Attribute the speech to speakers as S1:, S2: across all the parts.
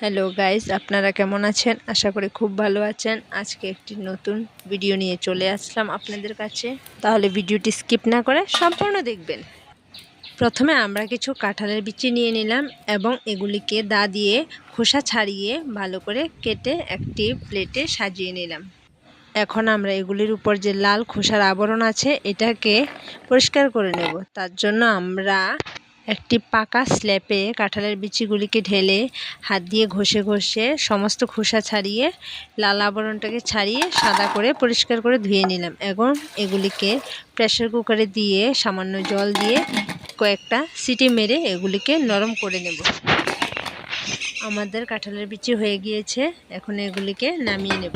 S1: Hello guys আপনারা কেমন আছেন? আশা করি খুব ভালো আছেন। আজকে একটি নতুন ভিডিও নিয়ে চলে আসলাম আপনাদের কাছে। তাহলে ভিডিওটি স্কিপ না করে সম্পূর্ণ দেখবেন। প্রথমে আমরা কিছু কাঁঠালের বিচি নিয়ে নিলাম এবং এগুলিকে দা দিয়ে খোসা ছাড়িয়ে ভালো করে কেটে একটি প্লেটে সাজিয়ে নিলাম। এখন আমরা এগুলির উপর যে লাল খোসার আবরণ আছে, এটাকে পরিষ্কার করে নেব। তার জন্য আমরা একটি পাকা স্ল্যাপে কাঁঠালের বিচিগুলিকে ঢেলে হাত দিয়ে ঘষে ঘষে সমস্ত খোসা ছাড়িয়ে, লাল আবরণটাকে ছাড়িয়ে সাদা করে পরিষ্কার করে ধুয়ে নিলাম। এবং এগুলিকে প্রেসার কুকারে দিয়ে, সামান্য জল দিয়ে কয়েকটা সিটি মেরে এগুলিকে নরম করে নেব। আমাদের কাঁঠালের বিচি হয়ে গিয়েছে, এখন এগুলিকে নামিয়ে নেব।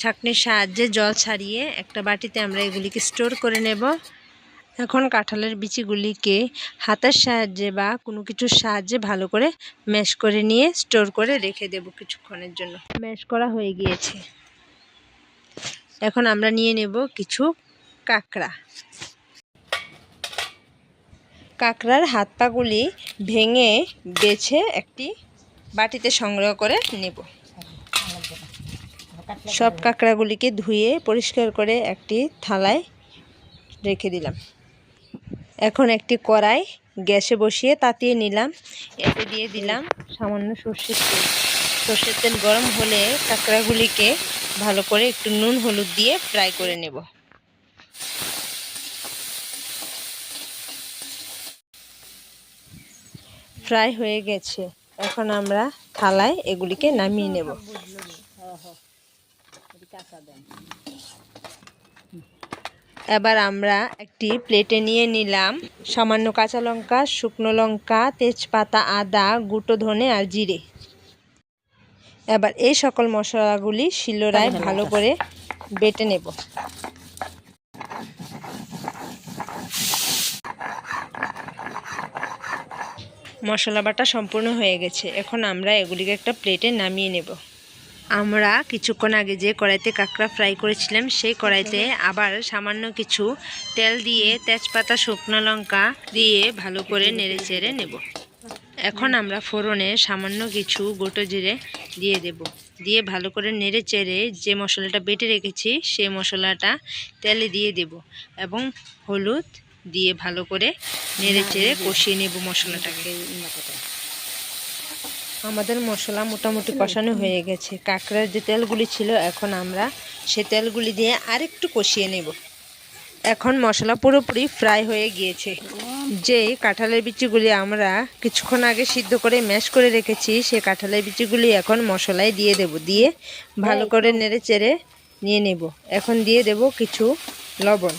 S1: ছাঁকনির সাহায্যে জল ছাড়িয়ে একটা বাটিতে আমরা এগুলিকে স্টোর করে নেব। এখন কাঁঠালের বিচিগুলিকে হাতের সাহায্যে বা কোনো কিছুর সাহায্যে ভালো করে ম্যাশ করে নিয়ে স্টোর করে রেখে দেব কিছুক্ষণের জন্য। ম্যাশ করা হয়ে গিয়েছে। এখন আমরা নিয়ে নেব কিছু কাঁকড়া। কাঁকড়ার হাত পাগুলি ভেঙে বেছে একটি বাটিতে সংগ্রহ করে নেব। সব কাঁকড়াগুলিকে ধুয়ে পরিষ্কার করে একটি থালায় রেখে দিলাম। এখন একটি কড়াই গ্যাসে বসিয়ে তাতিয়ে নিলাম। এতে দিয়ে দিলাম সামান্য সর্ষের তেল। সর্ষের তেল গরম হলে কাঁকড়াগুলিকে ভালো করে একটু নুন, হলুদ দিয়ে ফ্রাই করে নেব। ফ্রাই হয়ে গেছে। এখন আমরা থালায় এগুলিকে নামিয়ে নেব। এবার আমরা একটি প্লেটে নিয়ে নিলাম সামান্য কাঁচা লঙ্কা শুকনো লঙ্কা তেজপাতা আদা গুঁটো ধনে আর জিরে। এবার এই সকল মশলাগুলি শিলোরায় ভালো করে বেটে নেব। মশলা বাটা সম্পূর্ণ হয়ে গেছে। এখন আমরা এগুলিকে একটা প্লেটে নামিয়ে নেব। আমরা কিছুক্ষণ আগে যে কড়াইতে কাঁকড়া ফ্রাই করেছিলাম, সেই কড়াইতে আবার সামান্য কিছু তেল দিয়ে তেজপাতা, শুকনো লঙ্কা দিয়ে ভালো করে নেড়ে চেড়ে নেব। এখন আমরা ফোড়নে সামান্য কিছু গোটো জিরে দিয়ে দেব। দিয়ে ভালো করে নেড়ে চেড়ে যে মশলাটা বেটে রেখেছি, সেই মশলাটা তেলে দিয়ে দেব এবং হলুদ দিয়ে ভালো করে নেড়ে চেড়ে কষিয়ে নেব মশলাটাকে। আমাদের মশলা মোটামুটি কষানো হয়ে গেছে। কাঁকড়ার যে তেলগুলি ছিল, এখন আমরা সে তেলগুলি দিয়ে আরেকটু কষিয়ে নেব। এখন মশলা পুরোপুরি ফ্রাই হয়ে গিয়েছে। যে কাঁঠালের বিচিগুলি আমরা কিছুক্ষণ আগে সিদ্ধ করে ম্যাশ করে রেখেছি, সে কাঁঠালের বিচিগুলি এখন মশলায় দিয়ে দেব। দিয়ে ভালো করে নেড়ে চেড়ে নিয়ে নেব। এখন দিয়ে দেব কিছু লবণ।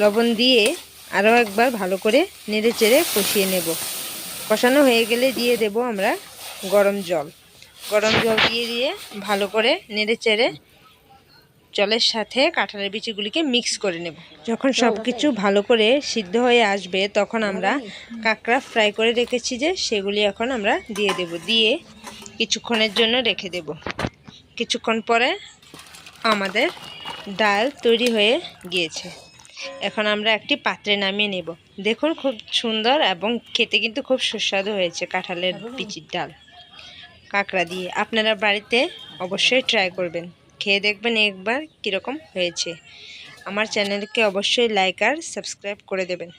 S1: লবণ দিয়ে আরও একবার ভালো করে নেড়ে চেড়ে কষিয়ে নেব। কষানো হয়ে গেলে দিয়ে দেব আমরা গরম জল। গরম জল দিয়ে দিয়ে ভালো করে নেড়ে চেড়ে জলের সাথে কাঁঠালের বিচিগুলিকে মিক্স করে নেব। যখন সব কিছু ভালো করে সিদ্ধ হয়ে আসবে, তখন আমরা কাঁকড়া ফ্রাই করে রেখেছি যে, সেগুলি এখন আমরা দিয়ে দেব। দিয়ে কিছুক্ষণের জন্য রেখে দেব। কিছুক্ষণ পরে আমাদের ডাল তৈরি হয়ে গিয়েছে। এখন আমরা একটি পাত্রে নামিয়ে নেব। দেখুন খুব সুন্দর এবং খেতে কিন্তু খুব সুস্বাদু হয়েছে কাঁঠালের বিচির ডাল। কাঁকড়া দিয়ে আপনারা বাড়িতে অবশ্যই ট্রাই করবেন। খেয়ে দেখবেন একবার কীরকম হয়েছে। আমার চ্যানেলকে অবশ্যই লাইক আর সাবস্ক্রাইব করে দেবেন।